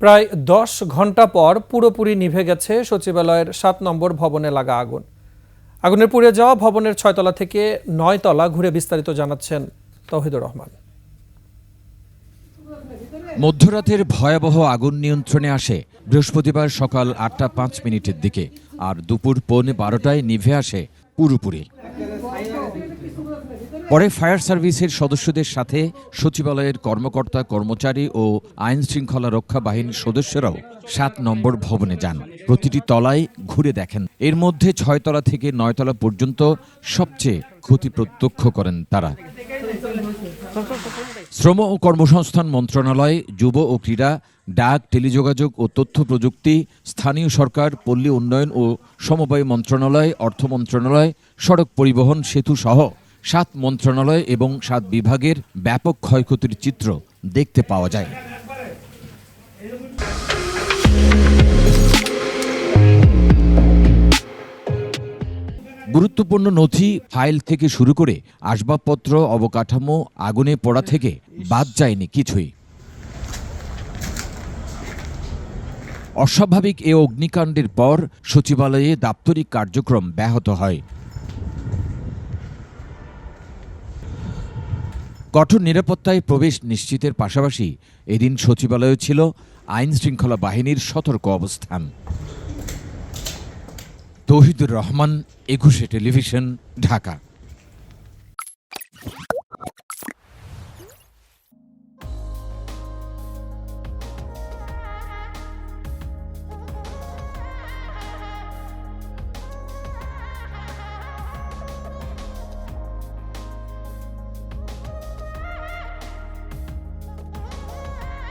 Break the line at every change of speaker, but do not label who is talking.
প্রায় দশ ঘণ্টা পর পুরোপুরি নিভে গেছে সচিবালয়ের সাত নম্বর ভবনে লাগা আগুন। আগুনের পুড়ে যাওয়া ভবনের ছয়তলা থেকে নয় তলা ঘুরে বিস্তারিত জানাচ্ছেন তহিদুর রহমান।
মধ্যরাতের ভয়াবহ আগুন নিয়ন্ত্রণে আসে বৃহস্পতিবার সকাল আটটা পাঁচ মিনিটের দিকে, আর দুপুর পৌনে বারোটায় নিভে আসে পুরোপুরি। পরে ফায়ার সার্ভিসের সদস্যদের সাথে সচিবালয়ের কর্মকর্তা, কর্মচারী ও আইন শৃঙ্খলা রক্ষা বাহিনীর সদস্যরাও সাত নম্বর ভবনে যান। প্রতিটি তলায় ঘুরে দেখেন। এর মধ্যে ছয়তলা থেকে নয়তলা পর্যন্ত সবচেয়ে ক্ষতি প্রত্যক্ষ করেন তারা। শ্রম ও কর্মসংস্থান মন্ত্রণালয়, যুব ও ক্রীড়া, ডাক, টেলিযোগাযোগ ও তথ্য প্রযুক্তি, স্থানীয় সরকার, পল্লী উন্নয়ন ও সমবায় মন্ত্রণালয়, অর্থ মন্ত্রণালয়, সড়ক পরিবহন, সেতু সহ সাত মন্ত্রণালয় এবং সাত বিভাগের ব্যাপক ক্ষয়ক্ষতির চিত্র দেখতে পাওয়া যায়। গুরুত্বপূর্ণ নথি ফাইল থেকে শুরু করে আসবাবপত্র, অবকাঠামো, আগুনে পড়া থেকে বাদ যায়নি কিছুই। অস্বাভাবিক এ অগ্নিকাণ্ডের পর সচিবালয়ে দাপ্তরিক কার্যক্রম ব্যাহত হয়। কঠোর নিরাপত্তায় প্রবেশ নিশ্চিতের পাশাপাশি এদিন সচিবালয়ে ছিল আইন শৃঙ্খলা বাহিনীর সতর্ক অবস্থান। তহিদুর রহমান, একুশে টেলিভিশন, ঢাকা।